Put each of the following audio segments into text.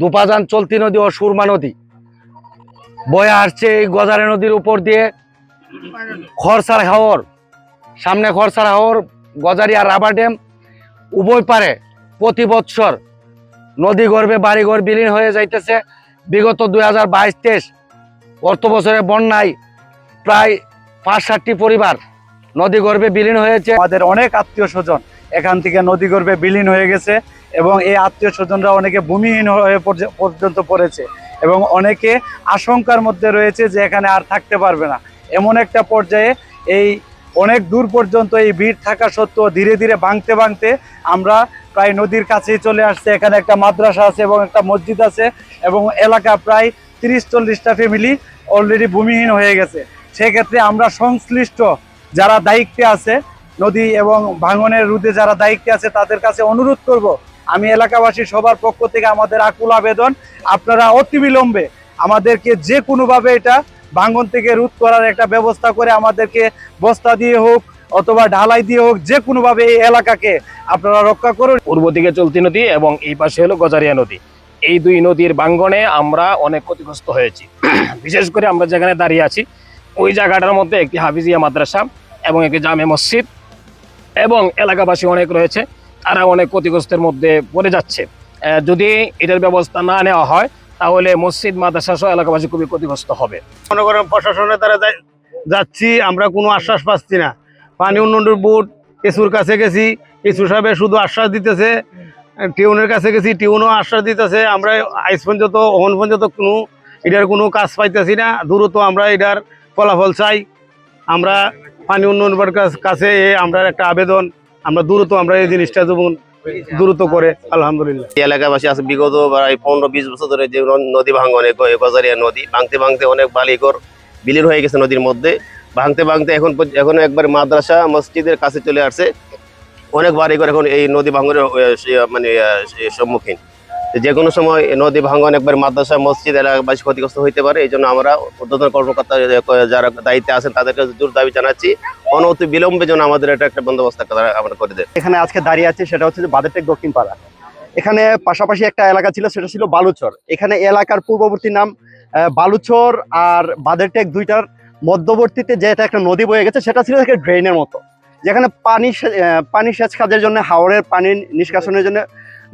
দুপাজান চলতি নদী ও সুরমা নদী। বয়ে আসছে এই গজারে নদীর উপর দিয়ে খরসার হাওর। সামনে খরসার হাওর, গজারি আর রাবার ড্যাম উভয় পারে প্রতি বৎসর। নদী গর্ভে বাড়িঘর বিলীন হয়ে যাইতেছে। বিগত দুই হাজার বাইশ তেইশ অর্থ বছরে বন্যায় প্রায় পাঁচ ষাটটি পরিবার নদী গর্ভে বিলীন হয়েছে। আমাদের অনেক আত্মীয় স্বজন এখান থেকে নদী গর্ভে বিলীন হয়ে গেছে। এবং এই আত্মীয় স্বজনরা অনেকে ভূমিহীন হয়ে পর্যন্ত পড়েছে এবং অনেকে আশঙ্কার মধ্যে রয়েছে যে এখানে আর থাকতে পারবে না। এমন একটা পর্যায়ে এই অনেক দূর পর্যন্ত এই ভিড় থাকা সত্ত্বেও ধীরে ধীরে ভাঙতে ভাঙতে আমরা প্রায় নদীর কাছেই চলে আসছে। এখানে একটা মাদ্রাসা আছে এবং একটা মসজিদ আছে এবং এলাকা প্রায় তিরিশ চল্লিশটা ফ্যামিলি অলরেডি ভূমিহীন হয়ে গেছে। সেক্ষেত্রে আমরা সংশ্লিষ্ট যারা দায়িত্বে আছে, নদী এবং ভাঙনের রুদে যারা দায়িত্বে আছে, তাদের কাছে অনুরোধ করব আমি এলাকাবাসী সবার পক্ষ থেকে আমাদের আকুল আবেদন, আপনারা অতি বিলম্বে আমাদেরকে যে কোনোভাবে এটা ভাঙন থেকে রোধ করার একটা ব্যবস্থা করে আমাদেরকে বস্তা দিয়ে হোক অথবা ঢালাই দিয়ে হোক, যে কোনোভাবে এই এলাকাকে আপনারা রক্ষা করুন। পূর্ব দিকে চলতি নদী এবং এই পাশে হলো গজারিয়া নদী। এই দুই নদীর বাঙ্গনে আমরা অনেক ক্ষতিগ্রস্ত হয়েছি। বিশেষ করে আমরা যেখানে দাঁড়িয়ে আছি, ওই জায়গাটার মধ্যে একটি হাফিজিয়া মাদ্রাসা এবং একটি জামে মসজিদ এবং এলাকাবাসী অনেক রয়েছে। তারা অনেক ক্ষতিগ্রস্তের মধ্যে পড়ে যাচ্ছে। যদি এটার ব্যবস্থা না নেওয়া হয়, তাহলে মসজিদ, মাদ্রাসা এলাকাবাসী খুবই ক্ষতিগ্রস্ত হবে। মনে করেন প্রশাসনের তারা যাচ্ছি, আমরা কোনো আশ্বাস পাচ্ছি না। পানি উন্নয়ন বোর্ড কেসুর কাছে গেছি কেসু সাহেব শুধু আশ্বাস দিতেছে, টিউনের কাছে গেছি, টিউনও আশ্বাস দিতেছে, আমরা আইস পর্যন্ত, ওহন পর্যন্ত কোনো, এটার কোনো কাজ পাইতেছি না। দ্রুত আমরা এটার ফলাফল চাই। আমরা পানি উন্নয়ন বোর্ডের কাছ- আমরা একটা আবেদন আমরা দ্রুত আমরা এই জিনিসটা যেমন দ্রুত করে, আলহামদুলিল্লাহ। এলাকাবাসী আছে বিগত প্রায় পনেরো বিশ বছর ধরে যে নদী ভাঙনে গজারিয়া নদী, ভাঙতে ভাঙতে অনেক বালিকর বিলীন হয়ে গেছে নদীর মধ্যে। ভাঙতে ভাঙতে এখন এখন একবার মাদ্রাসা মসজিদের কাছে চলে আসছে। অনেক বাড়িঘর এখন এই নদী ভাঙনের মানে সম্মুখীন। যে কোনো সময় নদী ভাঙন একবার মাদ্রাসা, মসজিদ এলাকাবাসী ক্ষতিগ্রস্ত হইতে পারে, এই জন্য আমরা উদ্বোধন কর্মকর্তা, যারা দায়িত্বে আছেন, তাদেরকে জোর দাবি জানাচ্ছি। অনতি বিলম্বে যেন আমাদের এটা একটা বন্দোবস্ত আমরা করে দেয়। এখানে আজকে দাঁড়িয়ে আছে, সেটা হচ্ছে যে বাদেরটেক দক্ষিণ পাড়া এখানে পাশাপাশি একটা এলাকা ছিল, সেটা ছিল বালুচর। এখানে এলাকার পূর্ববর্তী নাম বালুচর আর বাদেরটেক দুইটার মধ্যবর্তীতে যে এটা একটা নদী বয়ে গেছে, সেটা ছিল ড্রেনের মতো। যেখানে পানি পানি সেচ কাজের জন্য হাওড়ের পানি নিষ্কাশনের জন্য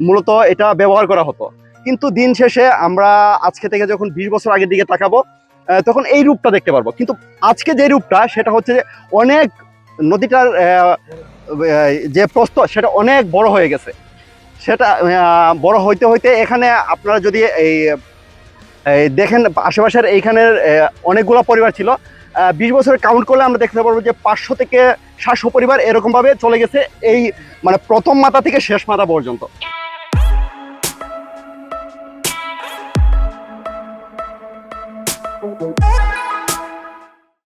মূলত এটা ব্যবহার করা হতো। কিন্তু দিন শেষে আমরা আজকে থেকে যখন বিশ বছর আগের দিকে তাকাবো তখন এই রূপটা দেখতে পারব। কিন্তু আজকে যে রূপটা, সেটা হচ্ছে অনেক নদীটার যে প্রস্থ, সেটা অনেক বড় হয়ে গেছে। সেটা বড় হইতে হইতে এখানে আপনারা যদি এই দেখেন, আশেপাশের এইখানের অনেকগুলো পরিবার ছিল। বিশ বছরের কাউন্ট করলে আমরা দেখতে পারব যে পাঁচশো থেকে সাতশো পরিবার এরকমভাবে চলে গেছে এই মানে প্রথম মাথা থেকে শেষ মাথা পর্যন্ত।